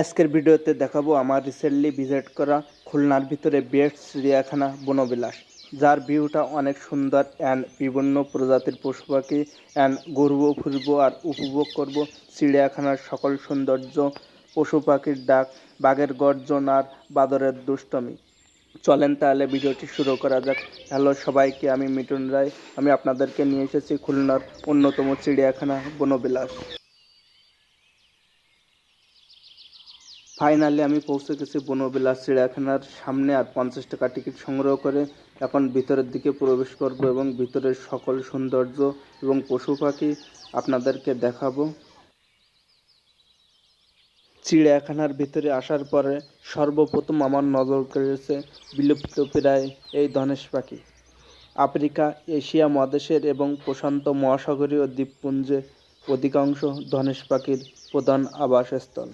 আজকের ভিডিওতে দেখাবো আমার রিসেন্টলি ভিজিট করা খুলনার ভিতরে বেস্ট চিড়িয়াখানা বনবিলাস, যার ভিউটা অনেক সুন্দর অ্যান্ড বিভিন্ন প্রজাতির পশু পাখি অ্যান্ড ঘুরবো, ফুরবো আর উপভোগ করব চিড়িয়াখানার সকল সৌন্দর্য পশু পাখির ডাক, বাঘের গর্জন আর বাদরের দুষ্টমি। চলেন তাহলে ভিডিওটি শুরু করা যাক। হ্যালো সবাইকে, আমি মিটুন রায়। আমি আপনাদেরকে নিয়ে এসেছি খুলনার অন্যতম চিড়িয়াখানা বনবিলাস। ফাইনালি আমি পৌঁছে গেছি বনবিলাস চিড়িয়াখানার সামনে আর পঞ্চাশ টাকা টিকিট সংগ্রহ করে এখন ভিতরের দিকে প্রবেশ করব এবং ভিতরের সকল সৌন্দর্য এবং পশু পাখি আপনাদেরকে দেখাবো। চিড়িয়াখানার ভিতরে আসার পরে সর্বপ্রথম আমার নজর কেড়েছে বিলুপ্ত প্রায় এই ধনেশ পাখি। আফ্রিকা, এশিয়া মহাদেশের এবং প্রশান্ত মহাসাগরীয় দ্বীপপুঞ্জে অধিকাংশ ধনেশ পাখির প্রধান আবাসস্থল।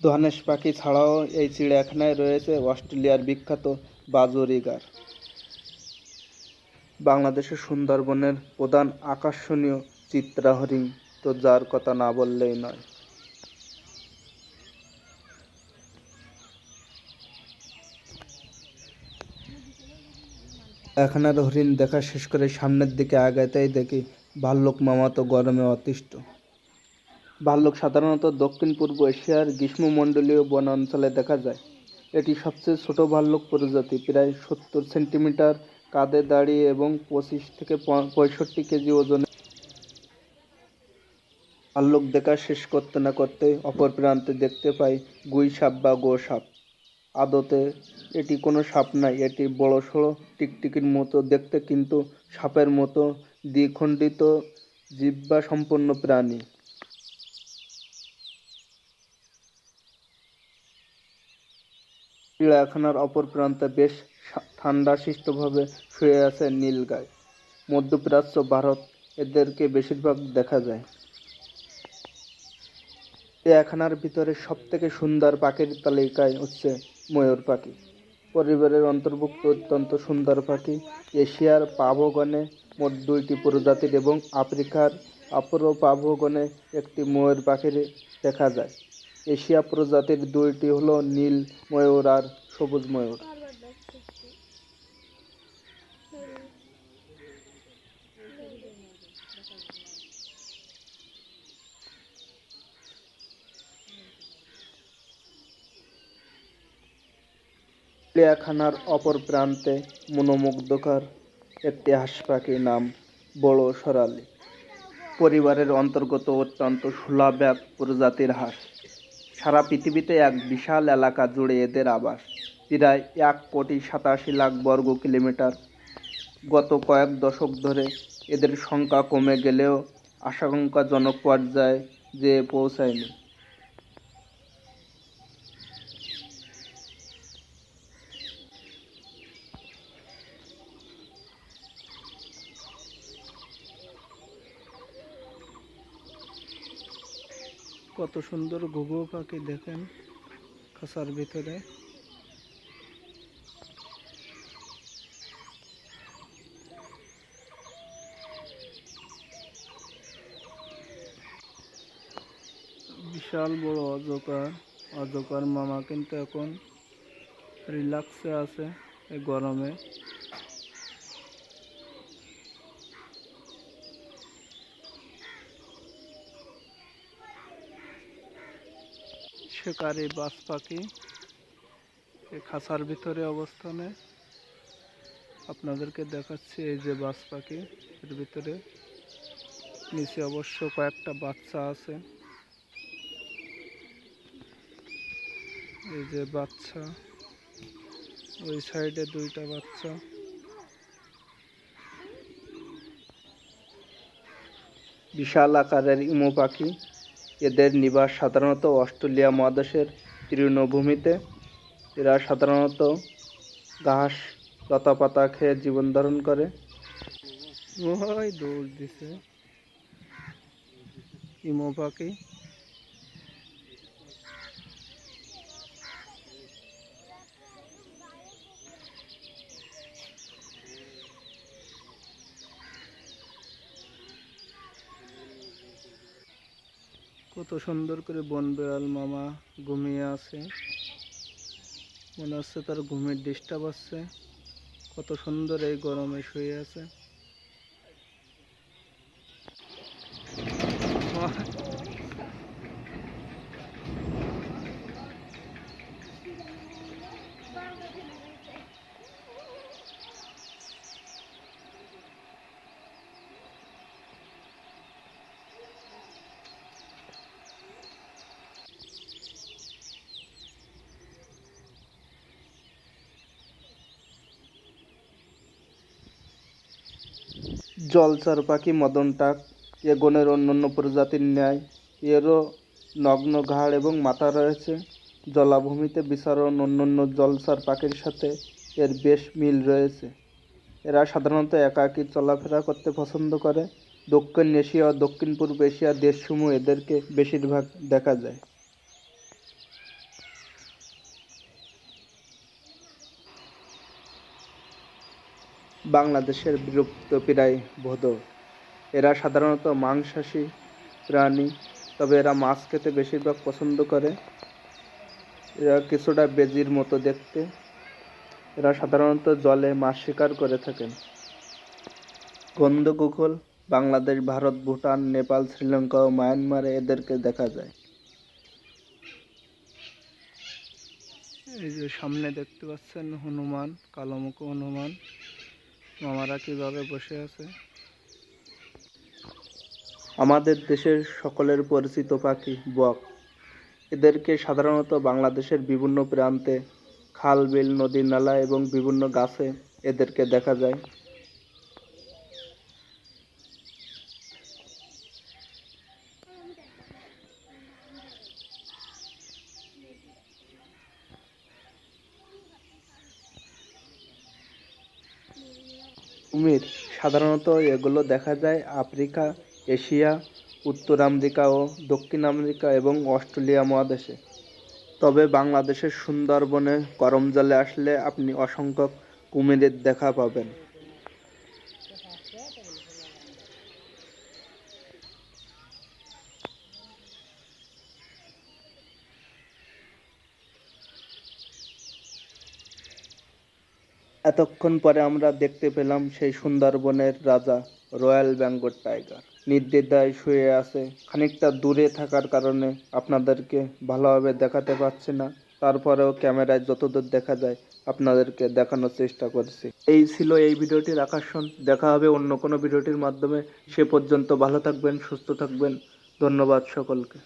ধনেশ পাখি ছাড়াও এই চিড়িয়াখানায় রয়েছে অস্ট্রেলিয়ার বিখ্যাত বাজরিগার। বাংলাদেশের সুন্দরবনের প্রধান আকর্ষণীয় চিত্রা হরিণ তো যার কথা না বললেই নয়। এখানের হরিণ দেখা শেষ করে সামনের দিকে আগাতেই দেখি ভাল্লুক মামা তো গরমে অতিষ্ঠ। ভাল্লুক সাধারণত দক্ষিণ পূর্ব এশিয়ার গ্রীষ্মমণ্ডলীয় বন অঞ্চলে দেখা যায়। এটি সবচেয়ে ছোট ভাল্লুক প্রজাতি, প্রায় সত্তর সেন্টিমিটার কাঁধে দাঁড়িয়ে এবং পঁচিশ থেকে পঁয়ষট্টি কেজি ওজনে। ভাল্লুক দেখা শেষ করতে না করতে অপর প্রান্তে দেখতে পাই গুই সাপ বা গো সাপ। আদতে এটি কোনো সাপ নয় এটি বড় সড়ো টিকটিকির মতো দেখতে, কিন্তু সাপের মতো দ্বিখণ্ডিত জিহ্বা সম্পন্ন প্রাণী। চিড়িয়াখানার অপর প্রান্তে বেশ ঠান্ডাশিষ্টভাবে শুয়ে আছে নীলগাই মধ্যপ্রাচ্য, ভারত এদেরকে বেশিরভাগ দেখা যায়। চিড়িয়াখানার ভিতরে সব থেকে সুন্দর পাখির তালিকায় হচ্ছে ময়ূর পাখি। পরিবারের অন্তর্ভুক্ত অত্যন্ত সুন্দর পাখি। এশিয়ার পাভগণে মোট দুইটি প্রজাতির এবং আফ্রিকার অপর পাভগণে একটি ময়ূর পাখির দেখা যায়। এশিয়া প্রজাতির দুইটি হলো নীল ময়ূর আর সবুজ ময়ূর। চিড়িয়াখানার অপর প্রান্তে মনোমুগ্ধকর একটি হাঁস পাখির নাম বড় সরালি। পরিবারের অন্তর্গত অত্যন্ত এক প্রজাতির হাঁস। সারা পৃথিবীতে এক বিশাল এলাকা জুড়ে এদের আবাস, প্রায় এক কোটি সাতাশি লাখ বর্গ কিলোমিটার। গত কয়েক দশক ধরে এদের সংখ্যা কমে গেলেও আশঙ্কাজনক পর্যায়ে যেয়ে পৌঁছায়নি। কত সুন্দর ঘুঘু পাখি দেখেন খাঁচার ভিতরে। বিশাল বড় অজকার অজকার মামা কিন্তু এখন রিল্যাক্সে আছে এই গরমে। শিকারি বাজ পাখি এই খাঁচার ভিতরে অবস্থানে। আপনাদেরকে দেখাচ্ছি এই যে বাজ পাখি, এর ভিতরে নিচে অবশ্য কয়েকটা বাচ্চা আছে। এই যে বাচ্চা, ওই সাইডে দুইটা বাচ্চা। বিশাল আকারের ইমো পাখি। এদের নিবাস সাধারণত অস্ট্রেলিয়া মহাদেশের তৃণভূমিতে। এরা সাধারণত ঘাস, লতাপাতা খেয়ে জীবন ধারণ করে। ওই দৌড় দিছে। ইমো পাখি। কত সুন্দর করে বন বেড়াল মামা ঘুমিয়ে আছে। মনে হচ্ছে তার ঘুমের ডিস্টার্ব আছে কত সুন্দর এই গরমে শুয়ে আছে। জলচর পাখি মদন টাক এ গণের অন্যান্য প্রজাতির ন্যায়, এরও নগ্ন ঘাড় এবং মাথা রয়েছে। জলাভূমিতে বিচরণ অন্যান্য জলচর পাখির সাথে এর বেশ মিল রয়েছে। এরা সাধারণত একাকী চলাফেরা করতে পছন্দ করে। দক্ষিণ এশিয়া ও দক্ষিণ পূর্ব এশিয়ার দেশসমূহ এদেরকে বেশিরভাগ দেখা যায়। বাংলাদেশের বিলুপ্ত প্রায় ভোদর এরা সাধারণত মাংসাশী প্রাণী, তবে এরা মাছ খেতে বেশিরভাগ পছন্দ করে। এরা কিছুটা বেজির মতো দেখতে। এরা সাধারণত জলে মাছ শিকার করে থাকেন। গন্ধকুকুল বাংলাদেশ, ভারত, ভুটান, নেপাল, শ্রীলঙ্কা ও মায়ানমারে এদেরকে দেখা যায়। এই যে সামনে দেখতে পাচ্ছেন হনুমান, কালোমুখ হনুমান। মামারা কীভাবে বসে আছে? আমাদের দেশের সকলের পরিচিত পাখি বক। এদেরকে সাধারণত বাংলাদেশের বিভিন্ন প্রান্তে খাল, বিল নদী নালা এবং বিভিন্ন গাছে এদেরকে দেখা যায়। কুমির সাধারণত এগুলো দেখা যায় আফ্রিকা, এশিয়া, উত্তর আমেরিকা ও দক্ষিণ আমেরিকা এবং অস্ট্রেলিয়া মহাদেশে। তবে বাংলাদেশের সুন্দরবনে করমজলে আসলে আপনি অসংখ্য কুমিরের দেখা পাবেন। এতক্ষণ পরে আমরা দেখতে পেলাম সেই সুন্দরবনের রাজা, রয়্যাল বেঙ্গল টাইগার। নির্দ্বিধায় শুয়ে আছে। খানিকটা দূরে থাকার কারণে আপনাদেরকে ভালোভাবে দেখাতে পাচ্ছি না। তারপরেও ক্যামেরায় যতদূর দেখা যায়, আপনাদেরকে দেখানোর চেষ্টা করছি। এই ছিল এই ভিডিওটির আকর্ষণ। দেখা হবে অন্য কোনো ভিডিওটির মাধ্যমে। সে পর্যন্ত ভালো থাকবেন, সুস্থ থাকবেন। ধন্যবাদ সকলকে।